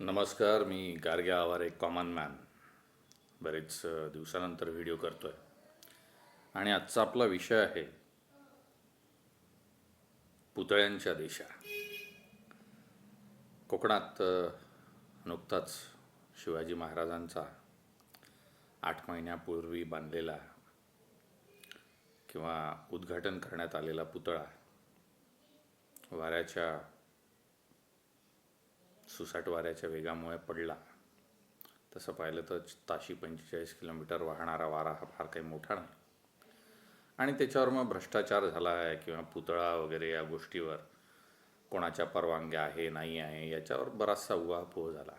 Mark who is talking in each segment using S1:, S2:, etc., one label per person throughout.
S1: नमस्कार मी गार्गे आवार एक कॉमन मॅन. बरेच दिवसानंतर व्हिडिओ करतो आहे आणि आजचा आपला विषय आहे पुतळ्यांच्या देशा. कोकणात नुकताच शिवाजी महाराजांचा आठ महिन्यापूर्वी बांधलेला किंवा उद्घाटन करण्यात आलेला पुतळा वाऱ्याच्या सुसाट वाऱ्याच्या वेगामुळे पडला. तसं पाहिलं तर ताशी पंचेचाळीस किलोमीटर वाहणारा वारा हा फार काही मोठा नाही. आणि त्याच्यावर मग भ्रष्टाचार झाला आहे किंवा पुतळा वगैरे या गोष्टीवर कोणाच्या परवानग्या आहे नाही आहे याच्यावर बराचसा उहापोह झाला.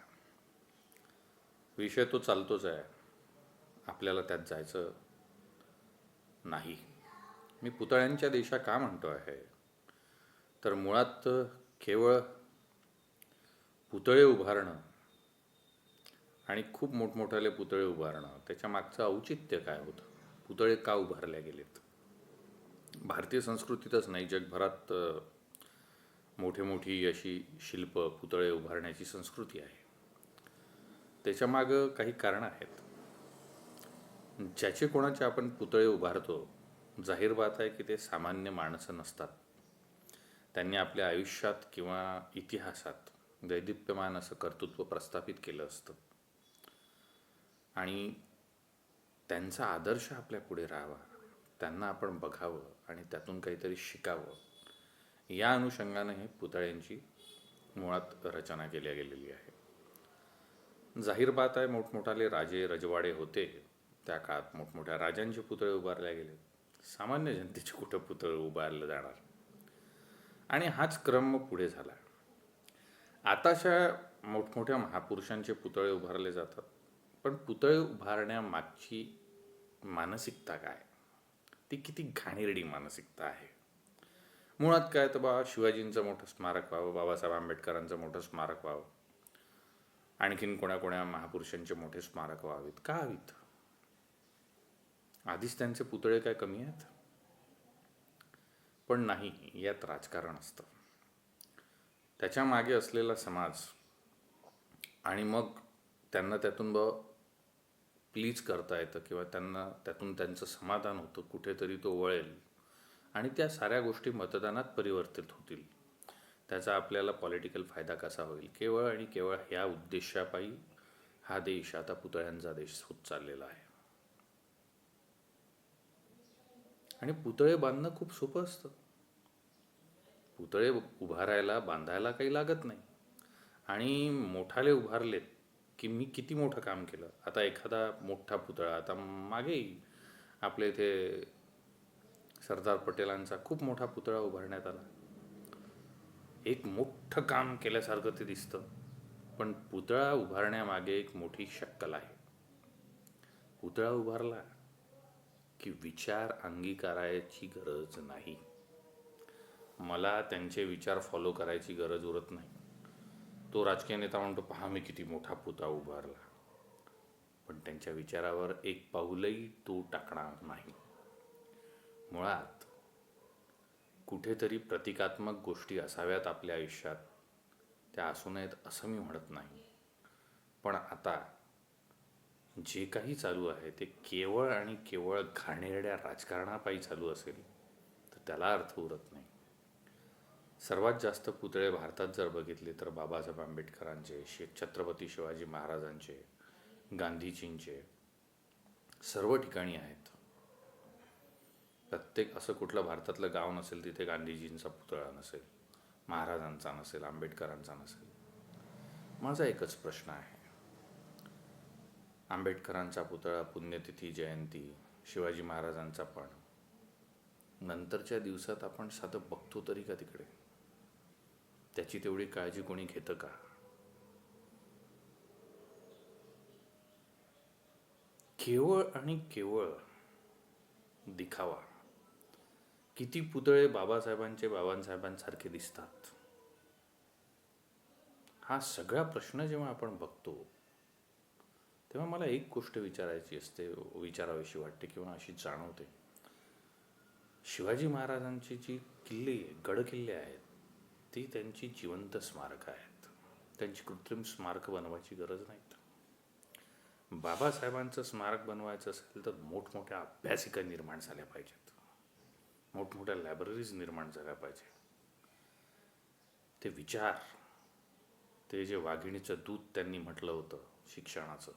S1: विषय तो चालतोच आहे. आपल्याला त्यात जायचं नाही. मी पुतळ्यांच्या देशा का म्हणतो आहे तर मुळात केवळ पुतळे उभारणं आणि खूप मोठमोठाले पुतळे उभारणं त्याच्या मागचं औचित्य काय होतं? पुतळे का उभारले गेलेत? भारतीय संस्कृतीतच नाही जगभरात मोठे मोठी मोठी अशी शिल्प पुतळे उभारण्याची संस्कृती आहे. त्याच्यामागं काही कारणं आहेत. ज्याचे कोणाचे आपण पुतळे उभारतो जाहीर बात आहे की ते सामान्य माणसं नसतात. त्यांनी आपल्या आयुष्यात किंवा इतिहासात वैदिप्यमान असं कर्तृत्व प्रस्थापित केलं असतं. आणि त्यांचा आदर्श आपल्या पुढे राहावा. त्यांना आपण बघावं आणि त्यातून काहीतरी शिकावं. या अनुषंगानं हे पुतळ्यांची मुळात रचना केल्या गेलेली आहे. जाहीर बात आहे मोठमोठाले राजे रजवाडे होते. त्या काळात मोठमोठ्या राजांचे पुतळे उभारले गेले. सामान्य जनतेचे कुठं पुतळे उभारलं जाणार? आणि हाच क्रम पुढे झाला. आताशा मोठमोठ्या महापुरुषांचे पुतळे उभारले जातात. पण पुतळे उभारण्यामागची मानसिकता काय? ती किती घाणेरडी मानसिकता आहे? मुळात काय तर बा शिवाजींचं मोठं स्मारक व्हावं बाबासाहेब आंबेडकरांचं मोठं स्मारक व्हावं. आणखीन कोण्या कोण्या महापुरुषांचे मोठे स्मारक व्हावेत? का हवीत? आधीच त्यांचे पुतळे काय कमी आहेत? पण नाही यात राजकारण असतं. त्याच्यामागे असलेला समाज आणि मग त्यांना त्यातून ब प्लीज करता येतं किंवा त्यांना त्यातून त्यांचं समाधान होतं कुठेतरी तो वळेल. आणि त्या साऱ्या गोष्टी मतदानात परिवर्तित होतील. त्याचा आपल्याला पॉलिटिकल फायदा कसा होईल? केवळ आणि केवळ ह्या उद्देशापायी हा देश आता पुतळ्यांचा देश होत चाललेला आहे. आणि पुतळे बांधणं खूप सोपं असतं. पुतळे उभारायला बांधायला काही लागत नाही. आणि मोठाले उभारलेत की मी किती मोठं काम केलं. आता एखादा मोठा पुतळा आता मागेही आपल्या इथे सरदार पटेलांचा खूप मोठा पुतळा उभारण्यात आला. एक मोठं काम केल्यासारखं ते दिसतं. पण पुतळा उभारण्यामागे एक मोठी शक्कल आहे. पुतळा उभारला की विचार अंगीकारायची गरज नाही. मला त्यांचे विचार फॉलो करायची गरज उरत नाही. तो राजकीय नेता म्हणतो पहा मी किती मोठा पुतळा उभारला. पण त्यांच्या विचारावर एक पाऊलही तो टाकणार नाही. मुळात कुठेतरी प्रतिकात्मक गोष्टी असाव्यात आपल्या आयुष्यात. त्या असू नयेत असं मी म्हणत नाही. पण आता जे काही चालू आहे ते केवळ आणि केवळ घाणेरड्या राजकारणापायी चालू असेल तर त्याला अर्थ उरत नाही. सर्वात जास्त पुतळे भारतात जर बघितले तर बाबासाहेब आंबेडकरांचे शे छत्रपती शिवाजी महाराजांचे गांधीजींचे सर्व ठिकाणी आहेत. प्रत्येक असं कुठलं भारतातलं गाव नसेल तिथे गांधीजींचा पुतळा नसेल महाराजांचा नसेल आंबेडकरांचा नसेल. माझा एकच प्रश्न आहे. आंबेडकरांचा पुतळा पुण्यतिथी जयंती शिवाजी महाराजांचा पण. नंतरच्या दिवसात आपण साधं बघतो तरी का तिकडे? त्याची तेवढी काळजी कोणी घेतं का? केवळ आणि केवळ दिखावा. किती पुतळे बाबासाहेबांचे बाबासाहेबांसारखे दिसतात. हा सगळा प्रश्न जेव्हा आपण बघतो तेव्हा मला एक गोष्ट विचारायची असते विचारावीशी वाटते किंवा अशी जाणवते. शिवाजी महाराजांची जी किल्ले गडकिल्ले आहेत ती त्यांची जिवंत स्मारकं आहेत. त्यांची कृत्रिम स्मारक बनवायची गरज नाहीत. बाबासाहेबांचं स्मारक बनवायचं असेल तर मोठमोठ्या अभ्यासिका निर्माण झाल्या पाहिजेत. मोठमोठ्या लायब्ररीज निर्माण झाल्या पाहिजे ते विचार ते जे वाघिणीचं दूध त्यांनी म्हटलं होतं शिक्षणाचं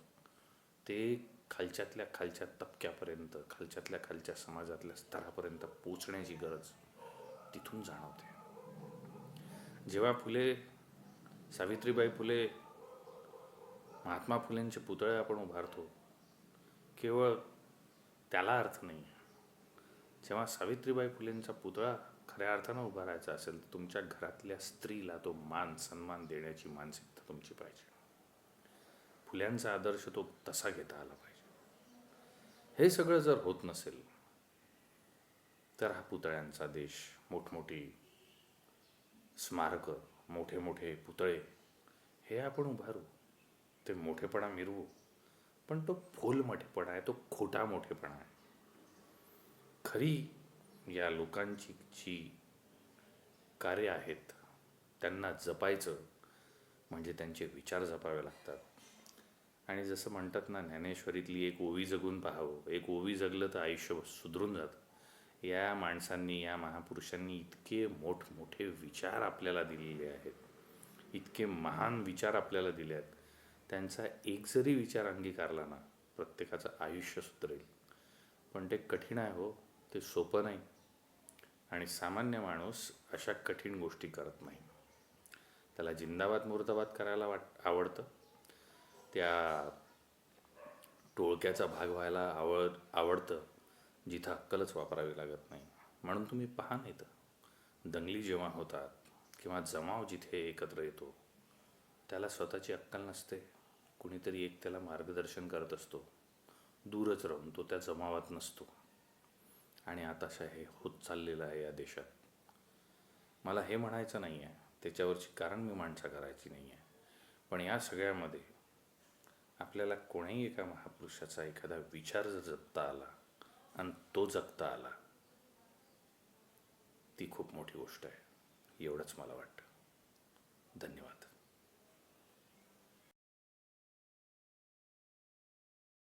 S1: ते खालच्यातल्या खालच्या तबक्यापर्यंत खालच्यातल्या खालच्या समाजातल्या स्तरापर्यंत पोचण्याची गरज तिथून जाणवते. जेव्हा फुले सावित्रीबाई फुले महात्मा फुलेंचे पुतळे आपण उभारतो केवळ त्याला अर्थ नाही. जेव्हा सावित्रीबाई फुलेंचा पुतळा खऱ्या अर्थानं उभारायचा असेल तर तुमच्या घरातल्या स्त्रीला तो मान सन्मान देण्याची मानसिकता तुमची पाहिजे. फुल्यांचा आदर्श तो तसा घेता आला पाहिजे. हे सगळं जर होत नसेल तर हा पुतळ्यांचा देश मोठमोठी स्मारकं मोठे मोठे पुतळे हे आपण उभारू ते मोठेपणा मिरवू. पण तो फोल मोठेपणा आहे तो खोटा मोठेपणा आहे. खरी या लोकांची जी कार्य आहेत त्यांना जपायचं म्हणजे त्यांचे विचार जपावे लागतात. आणि जसं म्हणतात ना ज्ञानेश्वरीतली एक ओवी जगून पाहावं. एक ओवी जगलं तर आयुष्य सुधरून जातं. या माणसांनी या महापुरुषांनी इतके मोठमोठे विचार आपल्याला दिलेले आहेत. इतके महान विचार आपल्याला दिले आहेत. त्यांचा एक जरी विचार अंगीकारला ना प्रत्येकाचं आयुष्य सुधरेल. पण ते कठीण आहे हो ते सोपं नाही. आणि सामान्य माणूस अशा कठीण गोष्टी करत नाही. त्याला जिंदाबाद मुर्दाबाद करायला वाट आवडतं. त्या टोळक्याचा भाग व्हायला आवड आवडतं. जिथं अक्कलच वापरावी लागत नाही. म्हणून तुम्ही पहा नाही तर दंगली जेव्हा होतात किंवा जमाव जिथे एकत्र येतो त्याला स्वतःची अक्कल नसते. कुणीतरी एक त्याला मार्गदर्शन करत असतो. दूरच राहून तो त्या जमावात नसतो. आणि आताशा हे होत चाललेलं आहे या देशात. मला हे म्हणायचं नाही आहे त्याच्यावरची कारण मी माणसा करायची नाही आहे पण या सगळ्यामध्ये आपल्याला कोणाही एका महापुरुषाचा एखादा विचार जर जपता आला आणि तो जगता आला. ती खूप मोठी गोष्ट आहे. एवढंच मला वाटतं. धन्यवाद.